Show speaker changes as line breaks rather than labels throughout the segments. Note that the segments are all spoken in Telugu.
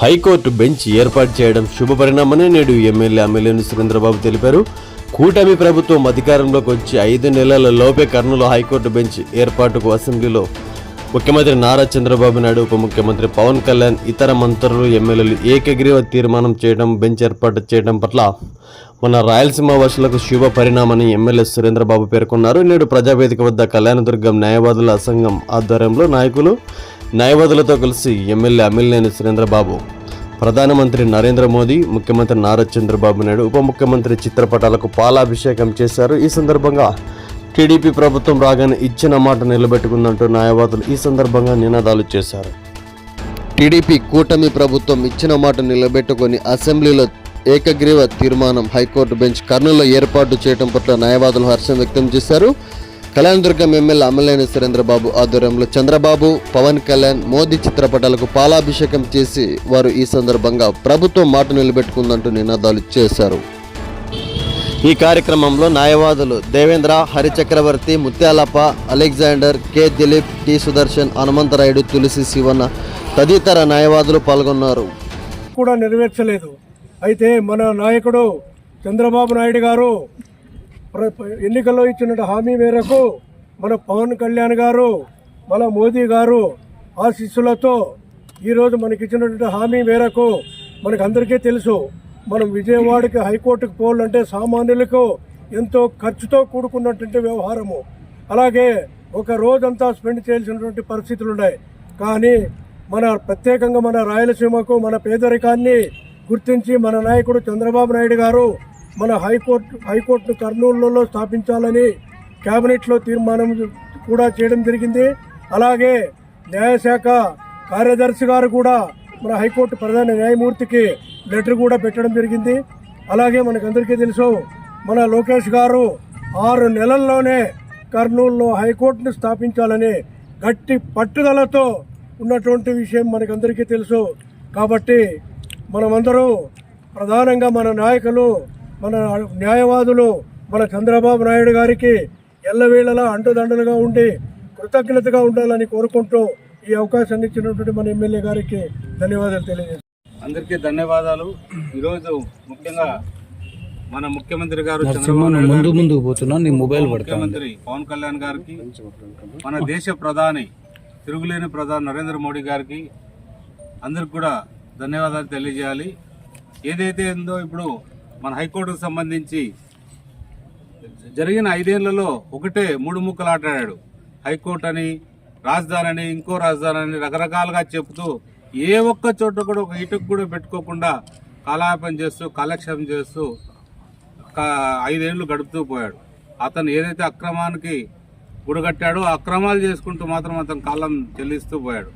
హైకోర్టు బెంచ్ ఏర్పాటు చేయడం శుభపరిణామని నేడు ఎమ్మెల్యే అమ్మెల్యేని సురేంద్రబాబు తెలిపారు. కూటమి ప్రభుత్వం అధికారంలోకి వచ్చి ఐదు నెలల లోపే కర్నూలు హైకోర్టు బెంచ్ ఏర్పాటుకు అసెంబ్లీలో ముఖ్యమంత్రి నారా చంద్రబాబు నాయుడు ఉప ముఖ్యమంత్రి పవన్ కళ్యాణ్ ఇతర మంత్రులు ఎమ్మెల్యేలు ఏకగ్రీవ తీర్మానం చేయడం బెంచ్ ఏర్పాటు చేయడం పట్ల మన రాయలసీమ వాసులకు శుభ పరిణామని ఎమ్మెల్యే సురేంద్రబాబు పేర్కొన్నారు. నేడు ప్రజావేదిక వద్ద కళ్యాణదుర్గం న్యాయవాదుల సంఘం ఆధ్వర్యంలో నాయకులు న్యాయవాదులతో కలిసి ఎమ్మెల్యే అమ్మిలినేని సురేంద్రబాబు ప్రధానమంత్రి నరేంద్ర మోదీ ముఖ్యమంత్రి నారా చంద్రబాబు నాయుడు ఉప ముఖ్యమంత్రి చిత్రపటాలకు పాలాభిషేకం చేశారు. ఈ సందర్భంగా టీడీపీ ప్రభుత్వం రాగానే ఇచ్చిన మాట నిలబెట్టుకుందంటూ న్యాయవాదులు ఈ సందర్భంగా నినాదాలు చేశారు. టీడీపీ కూటమి ప్రభుత్వం ఇచ్చిన మాట నిలబెట్టుకొని అసెంబ్లీలో ఏకగ్రీవ తీర్మానం హైకోర్టు బెంచ్ కర్నూలులో ఏర్పాటు చేయడం పట్ల న్యాయవాదులు హర్షం వ్యక్తం చేశారు. కళ్యాణదుర్గం ఎమ్మెల్యే అమ్మలేని సురేంద్రబాబు ఆధ్వర్యంలో చంద్రబాబు పవన్ కళ్యాణ్ మోదీ చిత్రపటాలకు పాలాభిషేకం చేసి వారు ఈ సందర్భంగా ప్రభుత్వం మాట నిలబెట్టుకుందంటూ నినాదాలు చేశారు. ఈ కార్యక్రమంలో న్యాయవాదులు Devendra Harichakravarthi Muthyalappa Alexander K Dileep T Sudarshan Hanumantharayudu Tulasi Sivanna తదితర న్యాయవాదులు పాల్గొన్నారు.
కూడా నెరవేర్చలేదు. అయితే మన నాయకుడు చంద్రబాబు నాయుడు గారు ఎన్నికల్లో ఇచ్చిన హామీ మేరకు మన పవన్ కళ్యాణ్ గారు మన మోదీ గారు ఆశీస్సులతో ఈరోజు మనకి ఇచ్చినటువంటి హామీ మేరకు మనకు అందరికీ తెలుసు మనం విజయవాడకి హైకోర్టుకు పోవాలంటే సామాన్యులకు ఎంతో ఖర్చుతో కూడుకున్నటువంటి వ్యవహారము. అలాగే ఒక రోజంతా స్పెండ్ చేయాల్సినటువంటి పరిస్థితులు ఉన్నాయి కానీ మన ప్రత్యేకంగా మన రాయలసీమకు మన పేదరికాన్ని గుర్తించి మన నాయకుడు చంద్రబాబు నాయుడు గారు మన హైకోర్టు హైకోర్టును కర్నూలులో స్థాపించాలని కేబినెట్లో తీర్మానం కూడా చేయడం జరిగింది. అలాగే న్యాయశాఖ కార్యదర్శి గారు కూడా మన హైకోర్టు ప్రధాన న్యాయమూర్తికి లెటర్ కూడా పెట్టడం జరిగింది. అలాగే మనకందరికీ తెలుసు మన లోకేష్ గారు ఆరు నెలల్లోనే కర్నూలులో హైకోర్టును స్థాపించాలని గట్టి పట్టుదలతో ఉన్నటువంటి విషయం మనకందరికీ తెలుసు. కాబట్టి మనమందరూ ప్రధానంగా మన నాయకులు మన న్యాయవాదులు మన చంద్రబాబు నాయుడు గారికి ఎల్లవేళలా అంటుదండలుగా ఉండి కృతజ్ఞతగా ఉండాలని కోరుకుంటూ ఈ అవకాశాన్ని ఇచ్చినటువంటి మన ఎమ్మెల్యే గారికి ధన్యవాదాలు తెలియజేస్తాను
అందరికీ ధన్యవాదాలు. ఈరోజు ముఖ్యంగా మన ముఖ్యమంత్రి గారు
ముందు ముందు పోతున్నా నీ మొబైల్
ముఖ్యమంత్రి పవన్ కళ్యాణ్ గారికి మన దేశ ప్రధాని తిరుగులేని ప్రధాని నరేంద్ర మోడీ గారికి అందరికి కూడా ధన్యవాదాలు తెలియజేయాలి. ఏదైతే ఉందో ఇప్పుడు మన హైకోర్టుకు సంబంధించి జరిగిన ఐదేళ్ళలో ఒకటే మూడు ముక్కలు ఆటాడాడు. హైకోర్టు అని రాజధాని అని ఇంకో రాజధాని అని రకరకాలుగా చెప్తూ ఏ ఒక్క చోట కూడా ఒక ఇటుకు కూడా పెట్టుకోకుండా కాలాపం చేస్తూ కాలక్షేపం చేస్తూ ఐదేళ్ళు గడుపుతూ పోయాడు. అతను ఏదైతే అక్రమానికి గుడిగట్టాడో అక్రమాలు చేసుకుంటూ మాత్రం అతను కాలం చెల్లిస్తూ పోయాడు.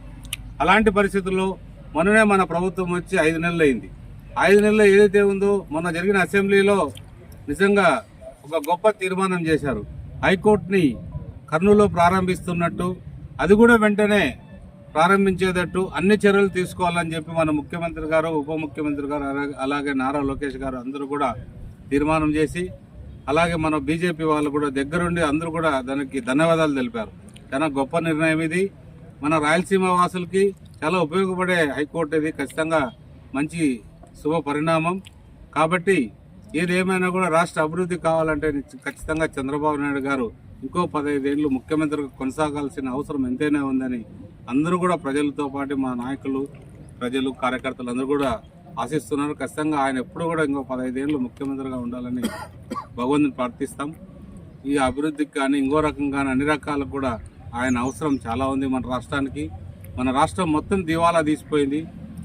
అలాంటి పరిస్థితుల్లో మొన్ననే మన ప్రభుత్వం వచ్చి ఐదు నెలలు అయింది ఐదు నెలలు ఏదైతే ఉందో మొన్న జరిగిన అసెంబ్లీలో నిజంగా ఒక గొప్ప తీర్మానం చేశారు. హైకోర్టుని కర్నూలులో ప్రారంభిస్తున్నట్టు అది కూడా వెంటనే ప్రారంభించేటట్టు అన్ని చర్యలు తీసుకోవాలని చెప్పి మన ముఖ్యమంత్రి గారు ఉప ముఖ్యమంత్రి గారు అలాగే- అలాగే నారా లోకేష్ గారు అందరూ కూడా తీర్మానం చేసి అలాగే మన బీజేపీ వాళ్ళు కూడా దగ్గరుండి అందరూ కూడా దానికి ధన్యవాదాలు తెలిపారు. చాలా గొప్ప నిర్ణయం ఇది. మన రాయలసీమ వాసులకి చాలా ఉపయోగపడే హైకోర్టు ఇది. ఖచ్చితంగా మంచి శుభ పరిణామం. కాబట్టి ఏదేమైనా కూడా రాష్ట్ర అభివృద్ధి కావాలంటే ఖచ్చితంగా చంద్రబాబు నాయుడు గారు ఇంకో పదహైదేళ్ళు ముఖ్యమంత్రిగా కొనసాగాల్సిన అవసరం ఎంతైనా ఉందని అందరూ కూడా ప్రజలతో పాటు మా నాయకులు ప్రజలు కార్యకర్తలు అందరూ కూడా ఆశిస్తున్నారు. ఖచ్చితంగా ఆయన ఎప్పుడు కూడా ఇంకో పదహైదేళ్ళు ముఖ్యమంత్రిగా ఉండాలని భగవంతుని ప్రార్థిస్తాం. ఈ అభివృద్ధికి కానీ ఇంకో రకంగా కానీ అన్ని రకాలకు కూడా ఆయన అవసరం చాలా ఉంది మన రాష్ట్రానికి. మన రాష్ట్రం మొత్తం దివాలా తీసిపోయింది.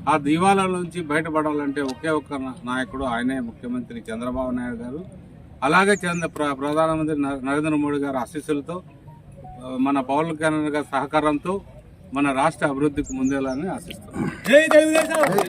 ఆ దివాలా నుంచి బయటపడాలంటే ఒకే ఒక్క నాయకుడు ఆయనే ముఖ్యమంత్రి చంద్రబాబు నాయుడు గారు. అలాగే చంద్ర ప్ర- ప్రధానమంత్రి నరేంద్ర మోడీ గారి ఆశీస్సులతో మన పవన్ కళ్యాణ్ గారి సహకారంతో మన రాష్ట్ర అభివృద్ధికి ముందేలాని ఆశిస్తున్నాం.